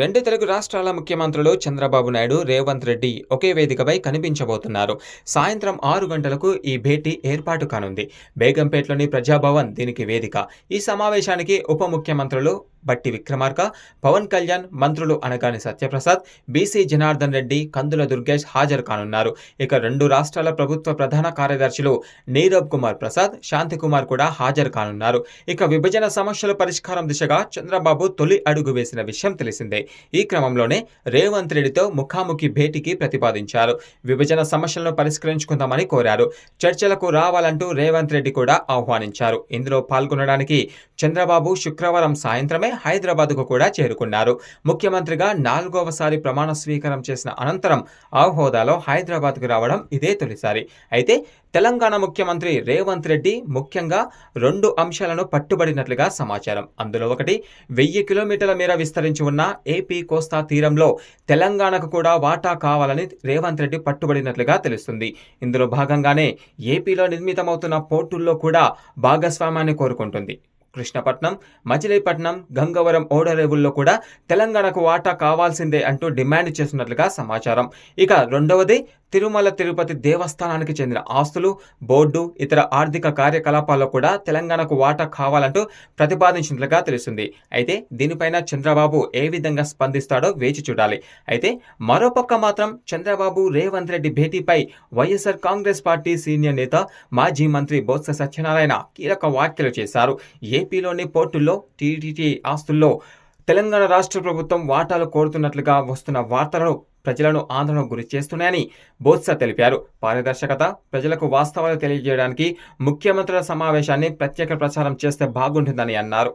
రెండు తెలుగు రాష్ట్రాల ముఖ్యమంత్రులు చంద్రబాబు నాయుడు రేవంత్ రెడ్డి ఒకే వేదికపై కనిపించబోతున్నారు. సాయంత్రం ఆరు గంటలకు ఈ భేటీ ఏర్పాటు కానుంది. బేగంపేటలోని ప్రజాభవన్ దీనికి వేదిక. ఈ సమావేశానికి ఉప ముఖ్యమంత్రులు బట్టి విక్రమార్క పవన్ కళ్యాణ్ మంత్రులు అనగాని సత్యప్రసాద్ బీసీ జనార్దన్ రెడ్డి కందుల దుర్గేష్ హాజరు కానున్నారు. ఇక రెండు రాష్ట్రాల ప్రభుత్వ ప్రధాన కార్యదర్శులు నీరబ్ కుమార్ ప్రసాద్ శాంతికుమార్ కూడా హాజరు కానున్నారు. ఇక విభజన సమస్యల పరిష్కారం దిశగా చంద్రబాబు తొలి అడుగు వేసిన విషయం తెలిసిందే. ఈ క్రమంలోనే రేవంత్ రెడ్డితో ముఖాముఖి భేటీకి ప్రతిపాదించారు. విభజన సమస్యలను పరిష్కరించుకుందామని కోరారు. చర్చలకు రావాలంటూ రేవంత్ రెడ్డి కూడా ఆహ్వానించారు. ఇందులో పాల్గొనడానికి చంద్రబాబు శుక్రవారం సాయంత్రమే హైదరాబాద్కు కూడా చేరుకున్నారు. ముఖ్యమంత్రిగా నాలుగవసారి ప్రమాణ స్వీకారం చేసిన అనంతరం ఆ హోదాలో హైదరాబాద్కు రావడం ఇదే తొలిసారి. అయితే తెలంగాణ ముఖ్యమంత్రి రేవంత్ రెడ్డి ముఖ్యంగా రెండు అంశాలను పట్టుబడినట్లుగా సమాచారం. అందులో ఒకటి వెయ్యి కిలోమీటర్ల మేర విస్తరించి ఉన్న ఏపీ కోస్తా తీరంలో తెలంగాణకు కూడా వాటా కావాలని రేవంత్ రెడ్డి పట్టుబడినట్లుగా తెలుస్తుంది. ఇందులో భాగంగానే ఏపీలో నిర్మితమవుతున్న పోర్టుల్లో కూడా భాగస్వామ్యాన్ని కోరుకుంటుంది. కృష్ణపట్నం మచిలీపట్నం గంగవరం ఓడరేవుల్లో కూడా తెలంగాణకు వాటా కావాల్సిందే అంటూ డిమాండ్ చేస్తున్నట్లుగా సమాచారం. ఇక రెండవది తిరుమల తిరుపతి దేవస్థానానికి చెందిన ఆస్తులు బోర్డు ఇతర ఆర్థిక కార్యకలాపాల్లో కూడా తెలంగాణకు వాటా కావాలంటూ ప్రతిపాదించినట్లుగా తెలుస్తుంది. అయితే దీనిపైన చంద్రబాబు ఏ విధంగా స్పందిస్తాడో వేచి చూడాలి. అయితే మరోపక్క మాత్రం చంద్రబాబు రేవంత్ రెడ్డి భేటీపై వైఎస్ఆర్ కాంగ్రెస్ పార్టీ సీనియర్ నేత మాజీ మంత్రి బొత్స సత్యనారాయణ కీలక వ్యాఖ్యలు చేశారు. ఏపీలోని పోర్టుల్లో టీటీటీ ఆస్తుల్లో తెలంగాణ రాష్ట్ర ప్రభుత్వం వాటాలు కోరుతున్నట్లుగా వస్తున్న వార్తలను ప్రజలను ఆందోళనకు గురి చేస్తున్నాయని బోత్స తెలిపారు. పారదర్శకత ప్రజలకు వాస్తవాలు తెలియజేయడానికి ముఖ్యమంత్రుల సమావేశాన్ని ప్రత్యేక ప్రచారం చేస్తే బాగుంటుందని అన్నారు.